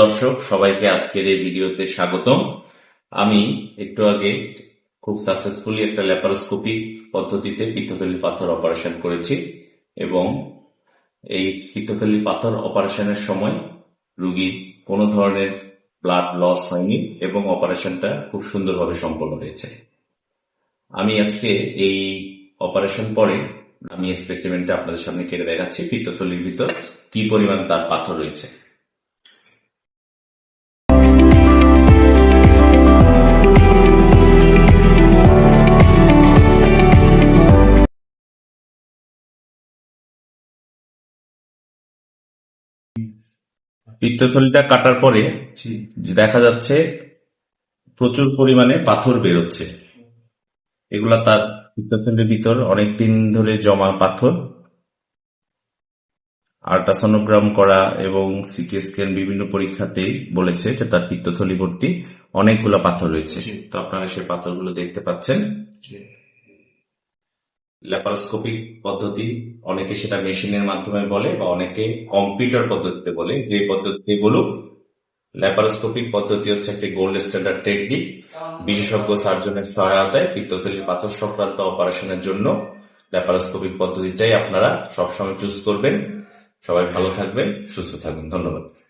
দর্শক, সবাইকে আজকের এই ভিডিওতে স্বাগতম। আমি একটু আগে খুব সাকসেসফুলি একটা ল্যাপারোস্কোপি পদ্ধতিতে পিত্তথলি পাথর অপারেশন করেছি এবং এই পিত্তথলি পাথর অপারেশনের সময় রুগী কোনো ধরনের ব্লাড লস হয়নি এবং অপারেশনটা খুব সুন্দরভাবে সম্পন্ন হয়েছে। আমি আজকে এই অপারেশন পরে আমি স্পেসিমেন্টটা আপনাদের সামনে কেটে দেখাচ্ছি, পিত্তথলির ভিতর কি পরিমাণ তার পাথর রয়েছে। পিত্তথলিটা কাটার পরে দেখা যাচ্ছে প্রচুর পরিমাণে পাথর বেরোচ্ছে। এগুলা তার পিত্তথলির ভিতর অনেক দিন ধরে জমা পাথর। আল্ট্রাসোনোগ্রাম করা এবং সিটি স্ক্যান বিভিন্ন পরীক্ষাতে বলেছে যে তার পিত্তথলি ভর্তি অনেকগুলো পাথর রয়েছে। তো আপনারা সেই পাথরগুলো দেখতে পাচ্ছেন। ল্যাপারোস্কোপিক পদ্ধতি অনেকে সেটা মেশিনের মাধ্যমে বলে বা অনেকে কম্পিউটার পদ্ধতিতে বলে। যে পদ্ধতিতে বলুক ল্যাপারোস্কোপিক পদ্ধতি হচ্ছে একটি গোল্ড স্ট্যান্ডার্ড টেকনিক বিশেষজ্ঞ সার্জনের সহায়তায় পিত্তথলির পাথর সংক্রান্ত অপারেশনের জন্য ল্যাপারোস্কোপিক পদ্ধতিটাই আপনারা সবসময় চুজ করবেন। সবাই ভালো থাকবেন, সুস্থ থাকবেন। ধন্যবাদ।